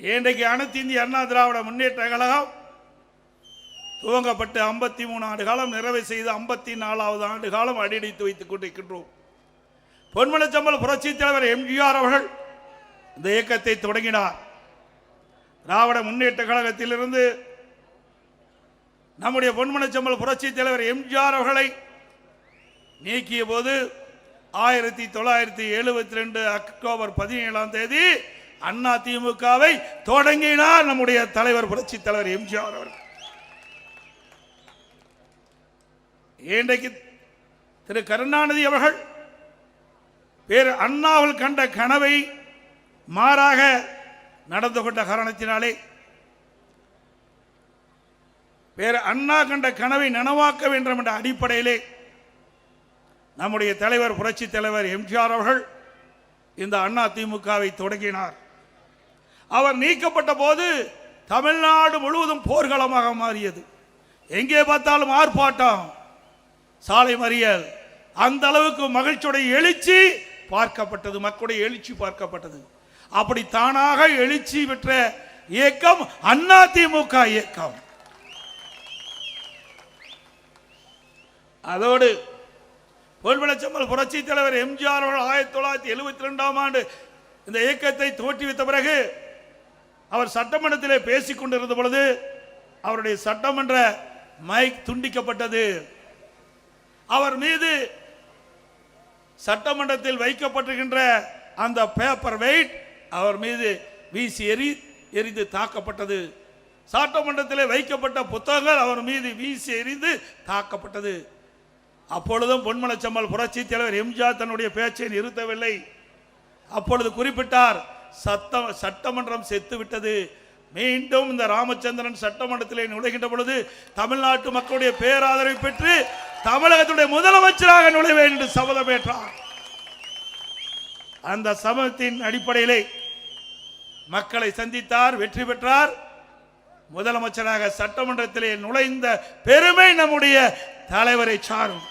இன்றைக்கு அனைத்து இந்திய அண்ணா திராவிட முன்னேற்ற கழகம் துவங்கப்பட்டு ஐம்பத்தி மூணு ஆண்டு காலம் நிறைவு செய்து ஐம்பத்தி நாலாவது ஆண்டு காலம் அடியடித்து வைத்துக் கொண்டிருக்கின்றோம். பொன்மனச்சம்பல் புரட்சி தலைவர் எம்ஜிஆர் அவர்கள் இந்த இயக்கத்தை தொடங்கினார். திராவிட முன்னேற்ற கழகத்திலிருந்து நம்முடைய பொன்மனச்சம்பல் புரட்சி தலைவர் எம்ஜிஆர் அவர்களை நீக்கிய போது ஆயிரத்தி தொள்ளாயிரத்தி எழுபத்தி ரெண்டு அக்டோபர் பதினேழாம் தேதி அண்ணா திமுகவை தொடங்கினார் நம்முடைய தலைவர் புரட்சி தலைவர் எம்ஜிஆர் அவர்கள். இன்றைக்கு திரு கருணாநிதி அவர்கள் பேர் அண்ணாவில் கண்ட கனவை மாறாக நடந்து கொண்ட காரணத்தினாலே வேறு அண்ணா கண்ட கனவை நனவாக்க வேண்டும் என்ற அடிப்படையிலே நம்முடைய தலைவர் புரட்சி தலைவர் எம்ஜிஆர் அவர்கள் இந்த அண்ணா திமுகவை தொடங்கினார். அவர் நீக்கப்பட்ட போது தமிழ்நாடு முழுவதும் போர்க்களமாக மாறியது. எங்கே பார்த்தாலும் ஆர்ப்பாட்டம். சாலை மறியல். அந்த அளவுக்கு மகிழ்ச்சியுடைய எழுச்சி பார்க்கப்பட்டது மக்களுடைய எழுச்சி பார்க்கப்பட்டது. அப்படி தானாக எழுச்சி பெற்ற இயக்கம் அண்ணா திமுக இயக்கம். அதோடு பொன்மனச்சம்பல் புரட்சி தலைவர் எம்ஜிஆர் அவர்கள் ஆயிரத்தி தொள்ளாயிரத்தி எழுபத்தி ரெண்டாம் ஆண்டு இந்த இயக்கத்தை தோற்றுவித்த பிறகு அவர் சட்டமன்றத்திலே பேசிக் கொண்டிருந்த பொழுது அவருடைய சட்டமன்ற மைக் துண்டிக்கப்பட்டது. அவர் மீது சட்டமன்றத்தில் வைக்கப்பட்டிருக்கின்ற அந்த பேப்பர் வெயிட் அவர் மீது வீசி எரி எரிந்து தாக்கப்பட்டது. சட்டமன்றத்திலே வைக்கப்பட்ட புத்தகங்கள் அவர் மீது வீசி எறிந்து தாக்கப்பட்டது. அப்பொழுதும் பொன்மனச்சம்மல் புரட்சி தலைவர் எம்ஜிஆர் தன்னுடைய பேச்சை நிறுத்தவில்லை. அப்பொழுது குறிப்பிட்டார் சத்தம் சட்டமன்றம் செத்துவிட்டது. மீண்டும் இந்த ராமச்சந்திரன் சட்டமன்றத்திலே நுழைகின்ற பொழுது தமிழ்நாட்டு மக்களுடைய பேராதரவை பெற்று தமிழகத்துடைய முதலமைச்சராக நுழைவேன் என்று சபதம் ஏற்றார். அந்த சபதத்தின் அடிப்படையிலே மக்களை சந்தித்தார் வெற்றி பெற்றார். முதலமைச்சராக சட்டமன்றத்திலே நுழைந்த பெருமை நம்முடைய தலைவரை சாரும்.